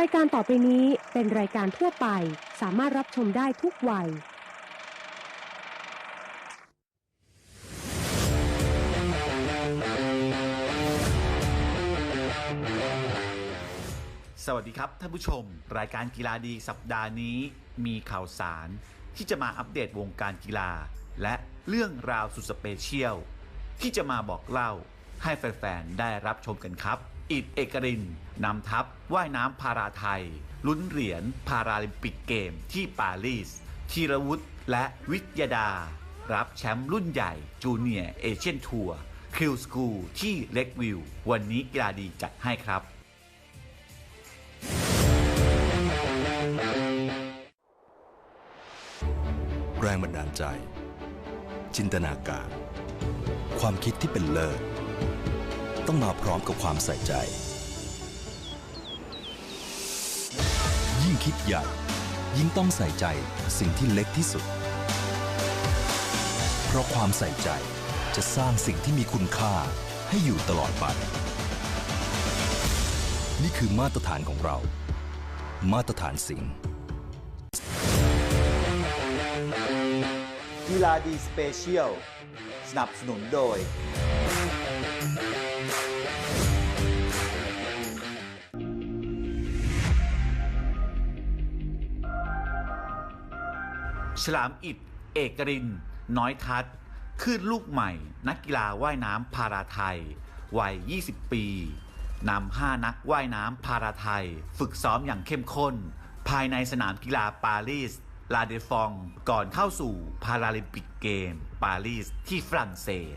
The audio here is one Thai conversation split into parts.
รายการต่อไปนี้เป็นรายการทั่วไป สามารถรับชมได้ทุกวัย สวัสดีครับท่านผู้ชม รายการกีฬาดีสัปดาห์นี้ มีข่าวสาร ที่จะมาอัปเดตวงการกีฬา และเรื่องราวสุดสเปเชียลที่จะมาบอกเล่า ให้แฟนๆ ได้รับชมกันครับ อิดเอกรินนำทัพว่ายน้ำพาราไทย ลุ้นเหรียญพาราลิมปิกเกมที่ปารีสธีรวุฒิและวิทยาดา รับแชมป์รุ่นใหญ่จูเนียร์เอเชียนทัวร์คิวสคูลที่เล็กวิว วันนี้กีฬาดีจัดให้ครับแรงบันดาลใจ จินตนาการ ความคิดที่เป็นเลิศ ต้องมาพร้อมกับความใส่ใจ ยิ่งคิดใหญ่ ยิ่งต้องใส่ใจสิ่งที่เล็กที่สุด เพราะความใส่ใจจะสร้างสิ่งที่มีคุณค่าให้อยู่ตลอดไป นี่คือมาตรฐานของเรา มาตรฐานสิ่งกีฬาดีสเปเชียล สนับสนุนโดย ฉลามอิดเอกริน น้อยทัศขึ้นลูกใหม่ นักกีฬาว่ายน้ำพาราไทย วัย 20 ปีนำ5นักว่ายน้ำพาราไทย ฝึกซ้อมอย่างเข้มข้น ภายในสนามกีฬาปารีส ลาเดฟอง ก่อนเข้าสู่พาราลิมปิกเกม ปารีสที่ฝรั่งเศส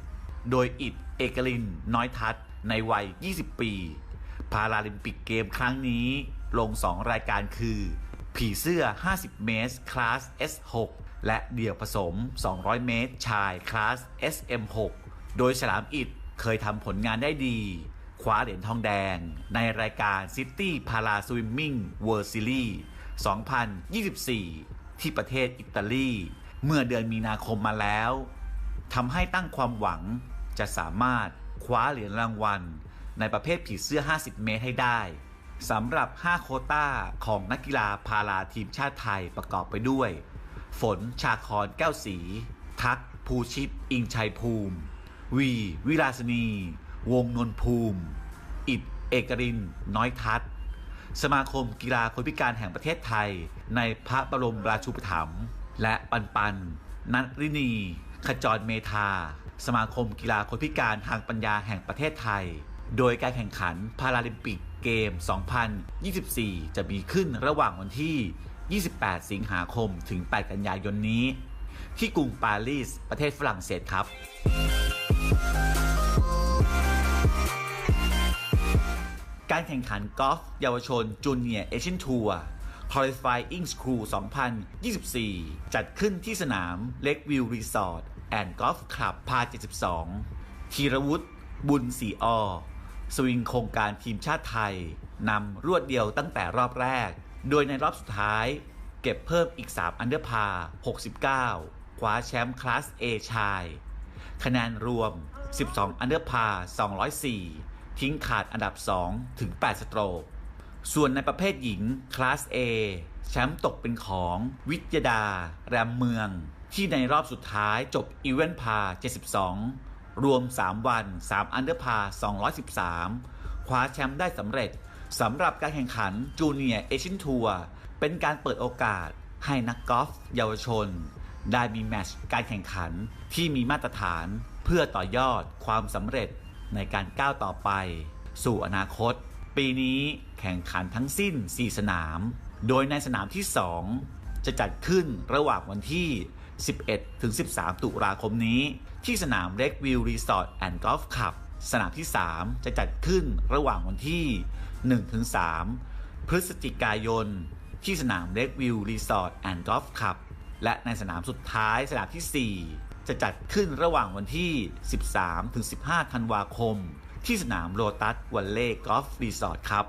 โดยอิดเอกลิน น้อยทัศในวัย 20 ปี พาราลิมปิกเกมครั้งนี้ลง 2 รายการคือ ผีเสื้อ 50 เมตร คลาส S6 และเดี่ยวผสม 200 เมตร ชาย คลาส SM6 โดยฉลามอิดเคยทำผลงานได้ดี คว้าเหรียญทองแดง ในรายการ City Para Swimming World Series 2024 ที่ประเทศอิตาลี เมื่อเดือนมีนาคมมาแล้วทำให้ตั้งความหวังจะสามารถคว้าเหรียญรางวัล ในประเภทผีเสื้อ 50 เมตรให้ได้ สำหรับ 5 โคต้าของนักกีฬาพาราทีมชาติไทยประกอบไปด้วย ฝนชาคอนแก้วสี ทัก ภูชิตอิงชัยภูมิ วี วิลาสนี วงนนภูมิ อิดเอกริน น้อยทัศน์สมาคมกีฬาคนพิการแห่งประเทศไทย ในพระบรมราชูปถัมภ์และปันปัน นัทรินี ขจรเมธา สมาคมกีฬาคนพิการทางปัญญาแห่งประเทศไทย โดยการแข่งขันพาราลิมปิก เกม 2024 จะมีขึ้นระหว่างวันที่ 28 สิงหาคมถึง 8 กันยายนนี้ ที่กรุงปารีส ประเทศฝรั่งเศสครับ การแข่งขันกอล์ฟเยาวชนจูเนียร์เอเชียนทัวร์ Qualifying School 2024 จัดขึ้นที่สนามเล็กวิวรีสอร์ทแอนด์กอล์ฟคลับพา72ธีรวุฒิบุญศรีอ สวิงโครงการทีมชาติไทยนำรวดเดียวตั้งแต่รอบแรก โดยในรอบสุดท้าย เก็บเพิ่มอีก 3 อันเดอร์พา 69 คว้าแชมป์คลาส A ชาย คะแนนรวม 12 อันเดอร์พา 204 ทิ้งขาดอันดับ 2 ถึง 8 สโตรก ส่วนในประเภทหญิงคลาส A แชมป์ตกเป็นของวิทยาดา แรมเมือง ที่ในรอบสุดท้ายจบอีเวนต์พา 72 รวม 3 วัน 3 อันเดอร์พา213 คว้าแชมป์ได้สำเร็จสำหรับการแข่งขันจูเนียร์เอเชียนทัวร์เป็นการเปิดโอกาสให้นักกอล์ฟเยาวชน ได้มีแมตช์การแข่งขันที่มีมาตรฐานเพื่อต่อยอดความสำเร็จในการก้าวต่อไป สู่อนาคต ปีนี้แข่งขันทั้งสิ้น 4 สนาม โดยในสนามที่ 2 จะจัดขึ้นระหว่างวันที่ 11 ถึง 13 ตุลาคมนี้ ที่สนามเล็กวิวรีสอร์ทแอนด์กอล์ฟคลับสนามที่ 3 จะจัดขึ้นระหว่างวันที่ 1 ถึง 3 พฤศจิกายน ที่สนามเล็กวิวรีสอร์ทแอนด์กอล์ฟคลับและในสนามสุดท้ายสนามที่ 4 จะจัดขึ้นระหว่างวันที่ 13 ถึง 15 ธันวาคม ที่สนามโลตัสวันเล่กอล์ฟรีสอร์ทครับ